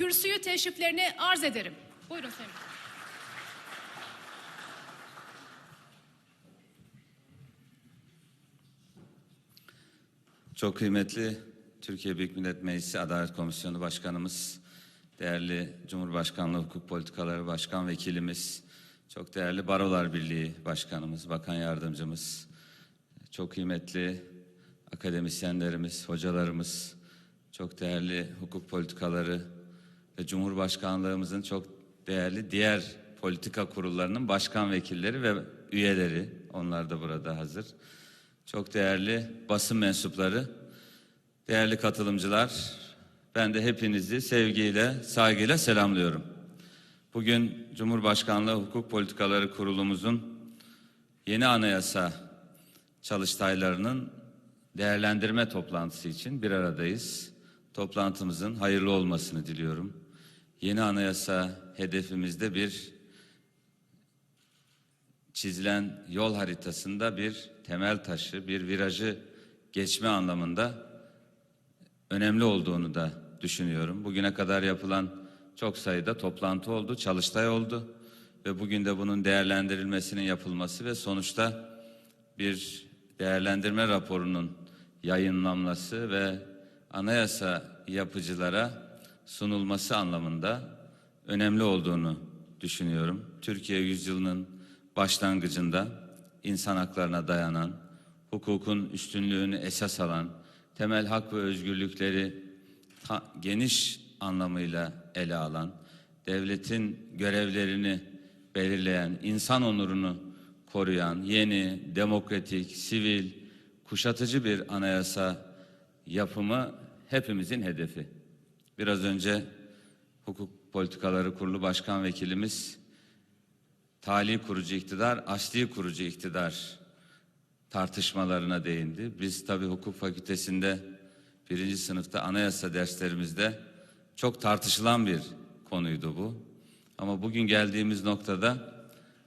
kürsüyü teşriflerini arz ederim. Buyurun Sayın. Çok kıymetli Türkiye Büyük Millet Meclisi Adalet Komisyonu Başkanımız, değerli Cumhurbaşkanlığı Hukuk Politikaları Başkan Vekilimiz, çok değerli Barolar Birliği Başkanımız, Bakan Yardımcımız, çok kıymetli akademisyenlerimiz, hocalarımız, çok değerli hukuk politikaları ve Cumhurbaşkanlığımızın çok değerli diğer politika kurullarının başkan vekilleri ve üyeleri, onlar da burada hazır. Çok değerli basın mensupları, değerli katılımcılar, ben de hepinizi sevgiyle, saygıyla selamlıyorum. Bugün Cumhurbaşkanlığı Hukuk Politikaları Kurulumuzun yeni anayasa çalıştaylarının değerlendirme toplantısı için bir aradayız. Toplantımızın hayırlı olmasını diliyorum. Yeni anayasa hedefimizde bir çizilen yol haritasında bir temel taşı, bir virajı geçme anlamında önemli olduğunu da düşünüyorum. Bugüne kadar yapılan çok sayıda toplantı oldu, çalıştay oldu ve bugün de bunun değerlendirilmesinin yapılması ve sonuçta bir değerlendirme raporunun yayınlanması ve anayasa yapıcılara sunulması anlamında önemli olduğunu düşünüyorum. Türkiye yüzyılının başlangıcında insan haklarına dayanan, hukukun üstünlüğünü esas alan, temel hak ve özgürlükleri geniş anlamıyla ele alan, devletin görevlerini belirleyen, insan onurunu koruyan, yeni, demokratik, sivil, kuşatıcı bir anayasa yapımı hepimizin hedefi. Biraz önce Hukuk Politikaları Kurulu Başkan Vekilimiz tali kurucu iktidar, asli kurucu iktidar tartışmalarına değindi. Biz tabii hukuk fakültesinde birinci sınıfta anayasa derslerimizde çok tartışılan bir konuydu bu. Ama bugün geldiğimiz noktada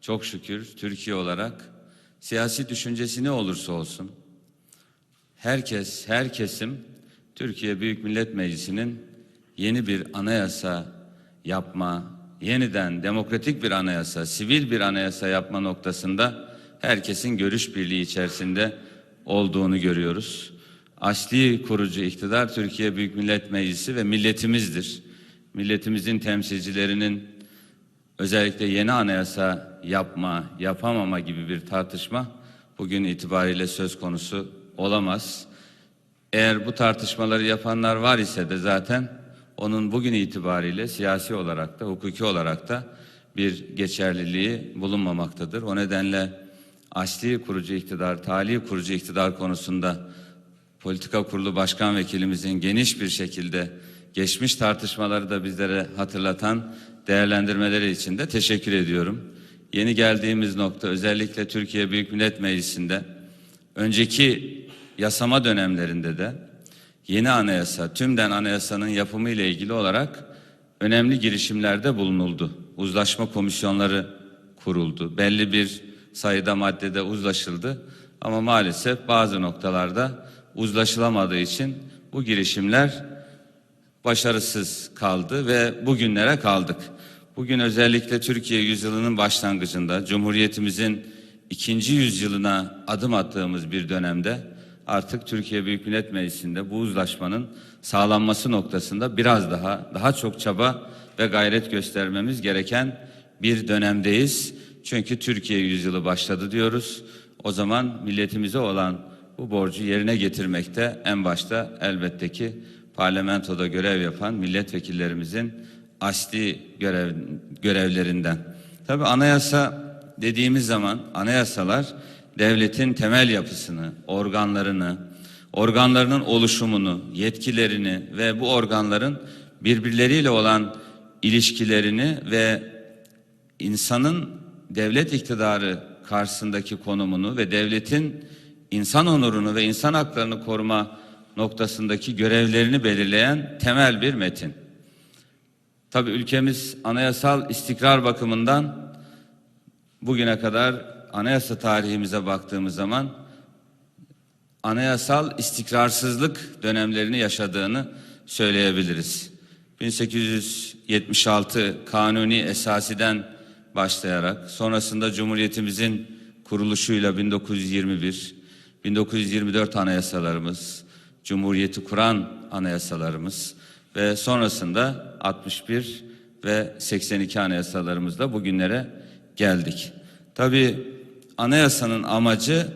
çok şükür Türkiye olarak siyasi düşüncesi ne olursa olsun herkes, her kesim Türkiye Büyük Millet Meclisi'nin yeni bir anayasa yapma, yeniden demokratik bir anayasa, sivil bir anayasa yapma noktasında herkesin görüş birliği içerisinde olduğunu görüyoruz. Asli kurucu iktidar Türkiye Büyük Millet Meclisi ve milletimizdir. Milletimizin temsilcilerinin özellikle yeni anayasa yapma, yapamama gibi bir tartışma bugün itibariyle söz konusu olamaz. Eğer bu tartışmaları yapanlar var ise de zaten onun bugün itibariyle siyasi olarak da hukuki olarak da bir geçerliliği bulunmamaktadır. O nedenle asli kurucu iktidar, tali kurucu iktidar konusunda politika kurulu başkan vekilimizin geniş bir şekilde geçmiş tartışmaları da bizlere hatırlatan değerlendirmeleri için de teşekkür ediyorum. Yeni geldiğimiz nokta özellikle Türkiye Büyük Millet Meclisi'nde önceki yasama dönemlerinde de yeni anayasa, tümden anayasanın yapımı ile ilgili olarak önemli girişimlerde bulunuldu. Uzlaşma komisyonları kuruldu. Belli bir sayıda maddede uzlaşıldı ama maalesef bazı noktalarda uzlaşılamadığı için bu girişimler başarısız kaldı ve bugünlere kaldık. Bugün özellikle Türkiye yüzyılının başlangıcında Cumhuriyetimizin ikinci yüzyılına adım attığımız bir dönemde artık Türkiye Büyük Millet Meclisi'nde bu uzlaşmanın sağlanması noktasında biraz daha daha çok çaba ve gayret göstermemiz gereken bir dönemdeyiz. Çünkü Türkiye yüzyılı başladı diyoruz. O zaman milletimize olan bu borcu yerine getirmekte en başta elbette ki parlamentoda görev yapan milletvekillerimizin asli görev, görevlerinden. Tabi anayasa dediğimiz zaman anayasalar devletin temel yapısını, organlarını, organlarının oluşumunu, yetkilerini ve bu organların birbirleriyle olan ilişkilerini ve insanın devlet iktidarı karşısındaki konumunu ve devletin insan onurunu ve insan haklarını koruma noktasındaki görevlerini belirleyen temel bir metin. Tabii ülkemiz anayasal istikrar bakımından bugüne kadar anayasa tarihimize baktığımız zaman anayasal istikrarsızlık dönemlerini yaşadığını söyleyebiliriz. 1876 Kanuni Esasi'den başlayarak sonrasında Cumhuriyetimizin kuruluşuyla 1921, 1924 anayasalarımız, Cumhuriyeti kuran anayasalarımız ve sonrasında 61 ve 82 anayasalarımızla bugünlere geldik. Tabii anayasanın amacı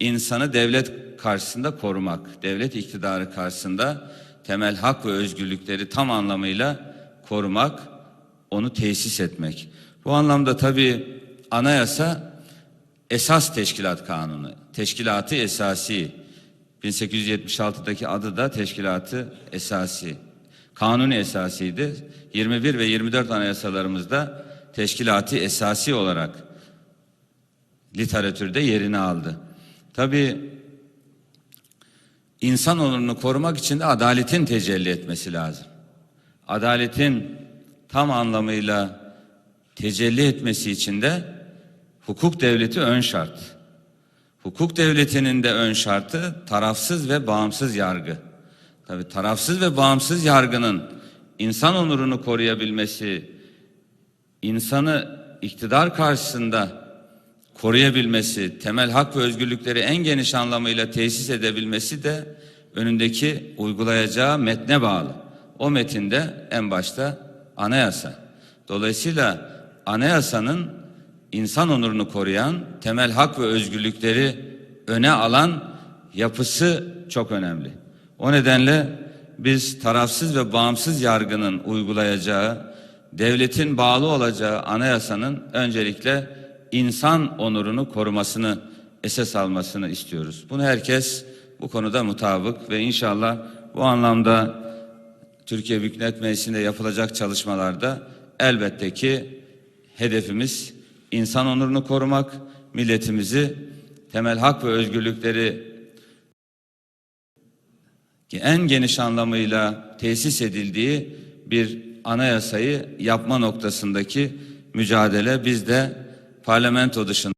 insanı devlet karşısında korumak, devlet iktidarı karşısında temel hak ve özgürlükleri tam anlamıyla korumak, onu tesis etmek. Bu anlamda tabii anayasa esas teşkilat kanunu, teşkilatı esasi. 1876'daki adı da teşkilatı esasi. Kanuni esasiydi. 21 ve 24 anayasalarımızda teşkilatı esasi olarak literatürde yerini aldı. Tabii insan onurunu korumak için de adaletin tecelli etmesi lazım. Adaletin tam anlamıyla tecelli etmesi için de hukuk devleti ön şart. Hukuk devletinin de ön şartı tarafsız ve bağımsız yargı. Tabii tarafsız ve bağımsız yargının insan onurunu koruyabilmesi, insanı iktidar karşısında koruyabilmesi, temel hak ve özgürlükleri en geniş anlamıyla tesis edebilmesi de önündeki uygulayacağı metne bağlı. O metinde en başta anayasa. Dolayısıyla anayasanın insan onurunu koruyan, temel hak ve özgürlükleri öne alan yapısı çok önemli. O nedenle biz tarafsız ve bağımsız yargının uygulayacağı, devletin bağlı olacağı anayasanın öncelikle insan onurunu korumasını esas almasını istiyoruz. Bunu herkes bu konuda mutabık ve inşallah bu anlamda Türkiye Büyük Millet Meclisi'nde yapılacak çalışmalarda elbette ki hedefimiz insan onurunu korumak, milletimizi temel hak ve özgürlükleri en geniş anlamıyla tesis edildiği bir anayasayı yapma noktasındaki mücadele bizde parlamento dışında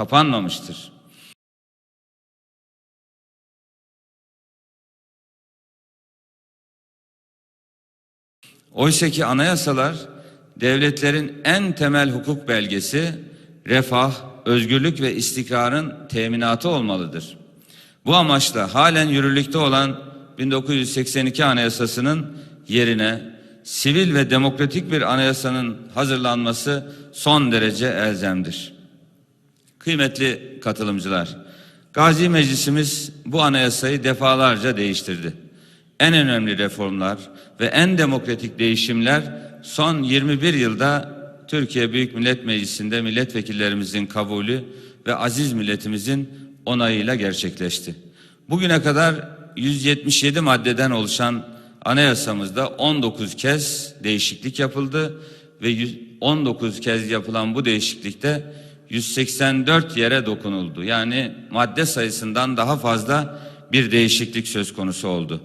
kapanmamıştır. Oysa ki anayasalar devletlerin en temel hukuk belgesi refah, özgürlük ve istikrarın teminatı olmalıdır. Bu amaçla halen yürürlükte olan 1982 Anayasası'nın yerine sivil ve demokratik bir anayasanın hazırlanması son derece elzemdir. Kıymetli katılımcılar, Gazi Meclisimiz bu anayasayı defalarca değiştirdi. En önemli reformlar ve en demokratik değişimler son 21 yılda Türkiye Büyük Millet Meclisi'nde milletvekillerimizin kabulü ve aziz milletimizin onayıyla gerçekleşti. Bugüne kadar 177 maddeden oluşan anayasamızda 19 kez değişiklik yapıldı ve 100 19 kez yapılan bu değişiklikte 184 yere dokunuldu. Yani madde sayısından daha fazla bir değişiklik söz konusu oldu.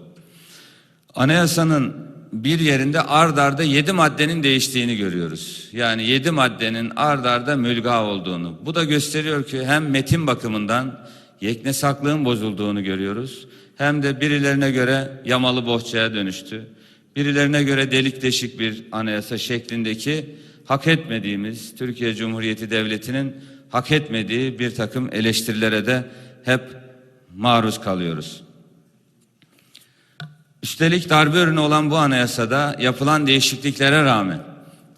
Anayasanın bir yerinde ard arda yedi maddenin değiştiğini görüyoruz. Yani yedi maddenin ard arda mülga olduğunu. Bu da gösteriyor ki hem metin bakımından yeknesaklığın bozulduğunu görüyoruz. Hem de birilerine göre yamalı bohçaya dönüştü. Birilerine göre delik deşik bir anayasa şeklindeki hak etmediğimiz Türkiye Cumhuriyeti Devleti'nin hak etmediği bir takım eleştirilere de hep maruz kalıyoruz. Üstelik darbe ürünü olan bu anayasada yapılan değişikliklere rağmen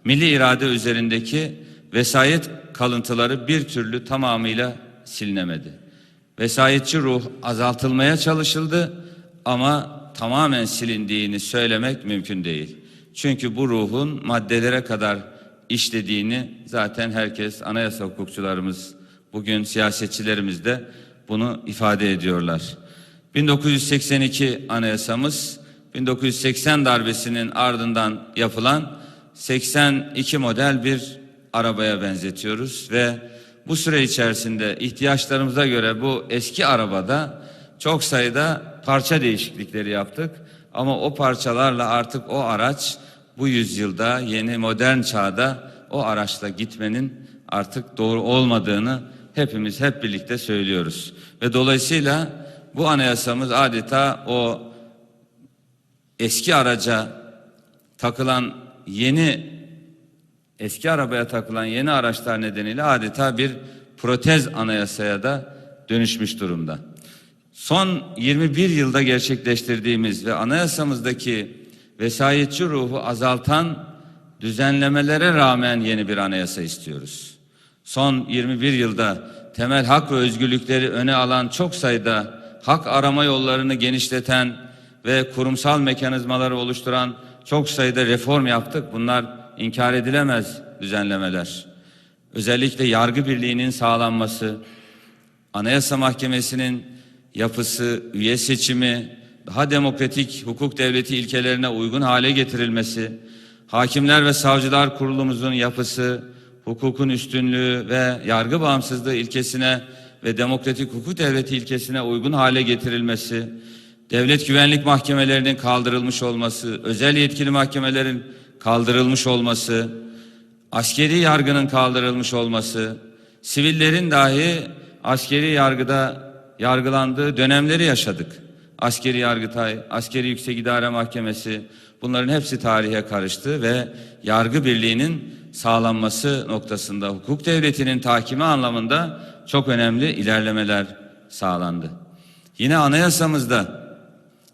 milli irade üzerindeki vesayet kalıntıları bir türlü tamamıyla silinemedi. Vesayetçi ruh azaltılmaya çalışıldı ama tamamen silindiğini söylemek mümkün değil. Çünkü bu ruhun maddelere kadar işlediğini zaten herkes anayasa hukukçularımız bugün siyasetçilerimiz de bunu ifade ediyorlar. 1982 anayasamız 1980 darbesinin ardından yapılan 82 model bir arabaya benzetiyoruz ve bu süre içerisinde ihtiyaçlarımıza göre bu eski arabada çok sayıda parça değişiklikleri yaptık. Ama o parçalarla artık o araç bu yüzyılda yeni modern çağda o araçla gitmenin artık doğru olmadığını hepimiz hep birlikte söylüyoruz. Ve dolayısıyla bu anayasamız adeta o eski araca takılan yeni eski arabaya takılan yeni araçlar nedeniyle adeta bir protez anayasaya da dönüşmüş durumda. Son 21 yılda gerçekleştirdiğimiz ve anayasamızdaki vesayetçi ruhu azaltan düzenlemelere rağmen yeni bir anayasa istiyoruz. Son 21 yılda temel hak ve özgürlükleri öne alan çok sayıda hak arama yollarını genişleten ve kurumsal mekanizmaları oluşturan çok sayıda reform yaptık. Bunlar inkar edilemez düzenlemeler. Özellikle yargı birliğinin sağlanması, Anayasa Mahkemesi'nin yapısı, üye seçimi, daha demokratik hukuk devleti ilkelerine uygun hale getirilmesi, Hakimler ve Savcılar Kurulumuzun yapısı, hukukun üstünlüğü ve yargı bağımsızlığı ilkesine ve demokratik hukuk devleti ilkesine uygun hale getirilmesi, devlet güvenlik mahkemelerinin kaldırılmış olması, özel yetkili mahkemelerin kaldırılmış olması, askeri yargının kaldırılmış olması, sivillerin dahi askeri yargıda yargılandığı dönemleri yaşadık. Askeri Yargıtay, Askeri Yüksek İdare Mahkemesi bunların hepsi tarihe karıştı ve yargı birliğinin sağlanması noktasında hukuk devletinin takimi anlamında çok önemli ilerlemeler sağlandı. Yine anayasamızda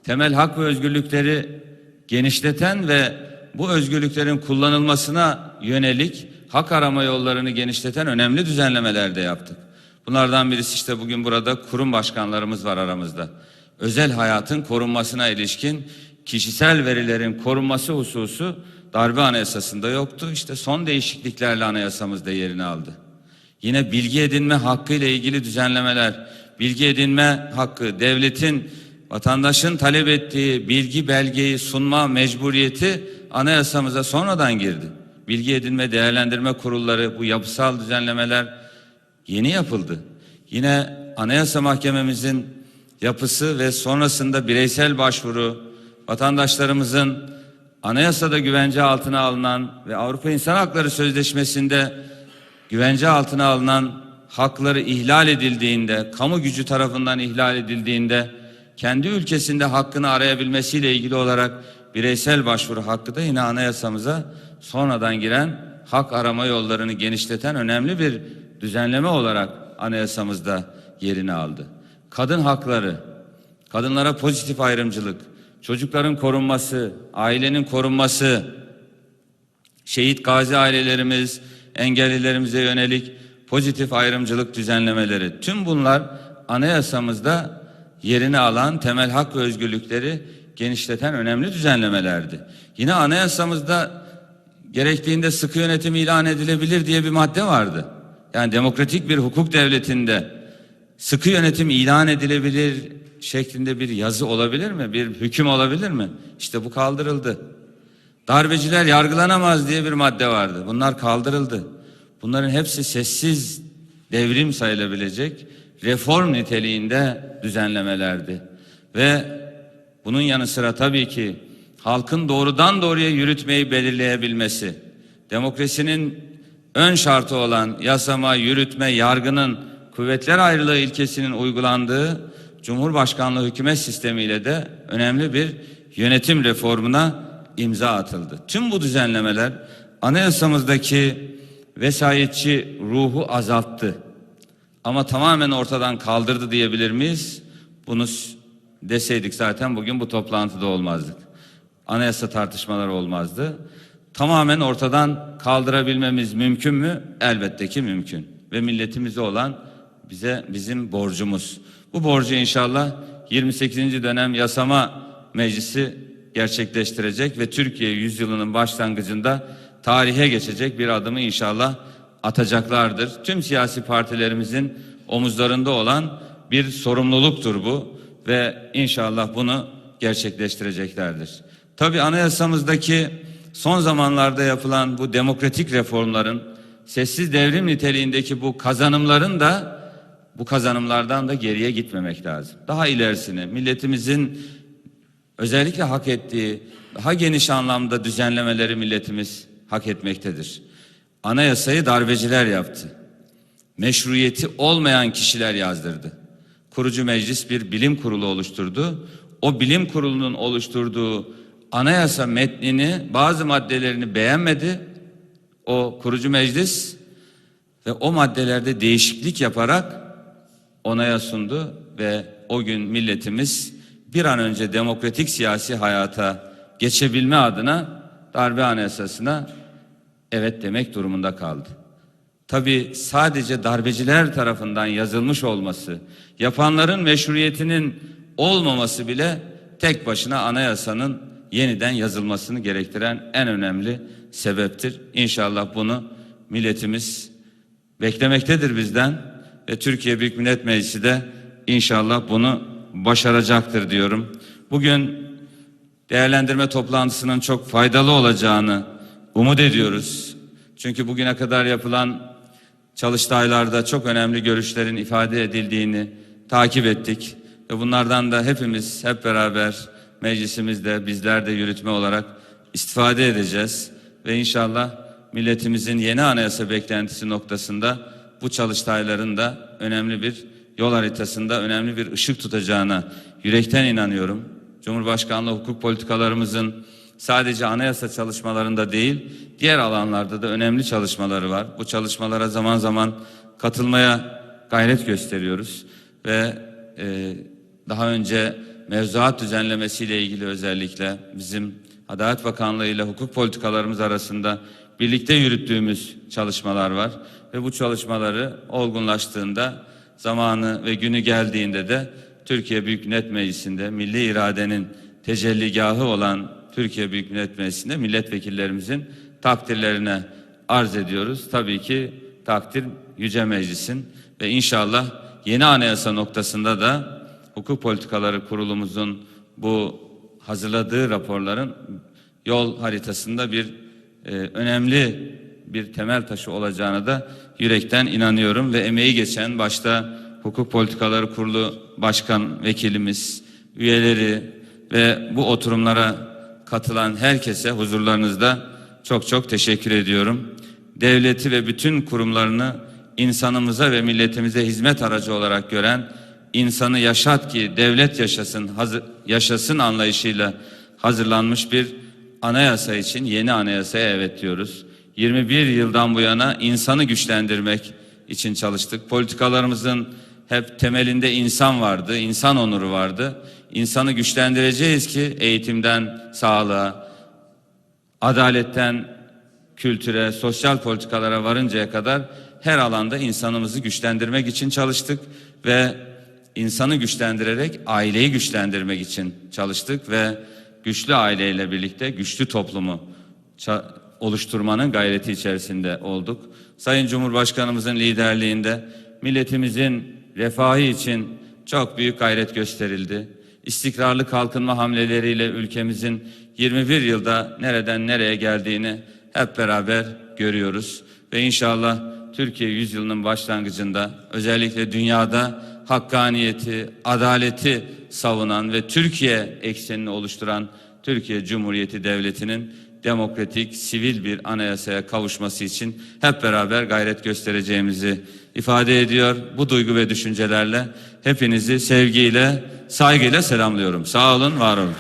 temel hak ve özgürlükleri genişleten ve bu özgürlüklerin kullanılmasına yönelik hak arama yollarını genişleten önemli düzenlemeler de yaptık. Bunlardan birisi işte bugün burada kurum başkanlarımız var aramızda. Özel hayatın korunmasına ilişkin kişisel verilerin korunması hususu darbe anayasasında yoktu. İşte son değişikliklerle anayasamızda yerini aldı. Yine bilgi edinme hakkı ile ilgili düzenlemeler, bilgi edinme hakkı, devletin vatandaşın talep ettiği bilgi belgeyi sunma mecburiyeti anayasamıza sonradan girdi. Bilgi edinme değerlendirme kurulları bu yapısal düzenlemeler yeni yapıldı. Yine Anayasa Mahkememizin yapısı ve sonrasında bireysel başvuru vatandaşlarımızın anayasada güvence altına alınan ve Avrupa İnsan Hakları Sözleşmesi'nde güvence altına alınan hakları ihlal edildiğinde, kamu gücü tarafından ihlal edildiğinde kendi ülkesinde hakkını arayabilmesiyle ilgili olarak bireysel başvuru hakkı da yine anayasamıza sonradan giren hak arama yollarını genişleten önemli bir düzenleme olarak anayasamızda yerini aldı. Kadın hakları, kadınlara pozitif ayrımcılık, çocukların korunması, ailenin korunması, şehit gazi ailelerimiz, engellilerimize yönelik pozitif ayrımcılık düzenlemeleri tüm bunlar anayasamızda yerini alan temel hak ve özgürlükleri genişleten önemli düzenlemelerdi. Yine anayasamızda gerektiğinde sıkı yönetim ilan edilebilir diye bir madde vardı. Yani demokratik bir hukuk devletinde sıkı yönetim ilan edilebilir şeklinde bir yazı olabilir mi? Bir hüküm olabilir mi? İşte bu kaldırıldı. Darbeciler yargılanamaz diye bir madde vardı. Bunlar kaldırıldı. Bunların hepsi sessiz devrim sayılabilecek reform niteliğinde düzenlemelerdi. Ve bunun yanı sıra tabii ki halkın doğrudan doğruya yürütmeyi belirleyebilmesi, demokrasinin ön şartı olan yasama, yürütme, yargının kuvvetler ayrılığı ilkesinin uygulandığı Cumhurbaşkanlığı hükümet sistemiyle de önemli bir yönetim reformuna imza atıldı. Tüm bu düzenlemeler anayasamızdaki vesayetçi ruhu azalttı. Ama tamamen ortadan kaldırdı diyebilir miyiz? Bunu deseydik zaten bugün bu toplantıda olmazdık. Anayasa tartışmaları olmazdı. Tamamen ortadan kaldırabilmemiz mümkün mü? Elbette ki mümkün. Ve milletimize olan bize bizim borcumuz. Bu borcu inşallah 28. dönem yasama meclisi gerçekleştirecek ve Türkiye yüzyılının başlangıcında tarihe geçecek bir adımı inşallah atacaklardır. Tüm siyasi partilerimizin omuzlarında olan bir sorumluluktur bu ve inşallah bunu gerçekleştireceklerdir. Tabi anayasamızdaki son zamanlarda yapılan bu demokratik reformların sessiz devrim niteliğindeki bu kazanımların da bu kazanımlardan da geriye gitmemek lazım. Daha ilerisine milletimizin özellikle hak ettiği daha geniş anlamda düzenlemeleri milletimiz hak etmektedir. Anayasayı darbeciler yaptı. Meşruiyeti olmayan kişiler yazdırdı. Kurucu meclis bir bilim kurulu oluşturdu. O bilim kurulunun oluşturduğu anayasa metnini bazı maddelerini beğenmedi. O kurucu meclis ve o maddelerde değişiklik yaparak onaya sundu ve o gün milletimiz bir an önce demokratik siyasi hayata geçebilme adına darbe anayasasına evet demek durumunda kaldı. Tabi sadece darbeciler tarafından yazılmış olması, yapanların meşruiyetinin olmaması bile tek başına anayasanın yeniden yazılmasını gerektiren en önemli sebeptir. İnşallah bunu milletimiz beklemektedir bizden ve Türkiye Büyük Millet Meclisi de inşallah bunu başaracaktır diyorum. Bugün değerlendirme toplantısının çok faydalı olacağını umut ediyoruz. Çünkü bugüne kadar yapılan çalıştaylarda çok önemli görüşlerin ifade edildiğini takip ettik ve bunlardan da hepimiz hep beraber meclisimizde bizler de yürütme olarak istifade edeceğiz ve inşallah milletimizin yeni anayasa beklentisi noktasında bu çalıştayların da önemli bir yol haritasında önemli bir ışık tutacağına yürekten inanıyorum. Cumhurbaşkanlığı hukuk politikalarımızın sadece anayasa çalışmalarında değil, diğer alanlarda da önemli çalışmaları var. Bu çalışmalara zaman zaman katılmaya gayret gösteriyoruz ve e, daha önce mevzuat düzenlemesiyle ilgili özellikle bizim Adalet Bakanlığı ile hukuk politikalarımız arasında birlikte yürüttüğümüz çalışmalar var ve bu çalışmaları olgunlaştığında zamanı ve günü geldiğinde de Türkiye Büyük Millet Meclisi'nde milli iradenin tecelligahı olan Türkiye Büyük Millet Meclisi'nde milletvekillerimizin takdirlerine arz ediyoruz. Tabii ki takdir Yüce Meclis'in ve inşallah yeni anayasa noktasında da hukuk politikaları kurulumuzun bu hazırladığı raporların yol haritasında bir e, önemli bir temel taşı olacağına da yürekten inanıyorum ve emeği geçen başta Hukuk Politikaları Kurulu Başkan Vekilimiz, üyeleri ve bu oturumlara katılan herkese huzurlarınızda çok çok teşekkür ediyorum. Devleti ve bütün kurumlarını insanımıza ve milletimize hizmet aracı olarak gören, insanı yaşat ki devlet yaşasın, hazır, yaşasın anlayışıyla hazırlanmış bir anayasa için yeni anayasaya evet diyoruz. 21 yıldan bu yana insanı güçlendirmek için çalıştık. Politikalarımızın hep temelinde insan vardı, insan onuru vardı. İnsanı güçlendireceğiz ki eğitimden sağlığa, adaletten kültüre, sosyal politikalara varıncaya kadar her alanda insanımızı güçlendirmek için çalıştık ve insanı güçlendirerek aileyi güçlendirmek için çalıştık ve güçlü aileyle birlikte güçlü toplumu oluşturmanın gayreti içerisinde olduk. Sayın Cumhurbaşkanımızın liderliğinde milletimizin refahı için çok büyük gayret gösterildi. İstikrarlı kalkınma hamleleriyle ülkemizin 21 yılda nereden nereye geldiğini hep beraber görüyoruz ve inşallah Türkiye yüzyılının başlangıcında özellikle dünyada hakkaniyeti, adaleti savunan ve Türkiye eksenini oluşturan Türkiye Cumhuriyeti Devleti'nin demokratik, sivil bir anayasaya kavuşması için hep beraber gayret göstereceğimizi ifade ediyor. Bu duygu ve düşüncelerle hepinizi sevgiyle, saygıyla selamlıyorum. Sağ olun, var olun.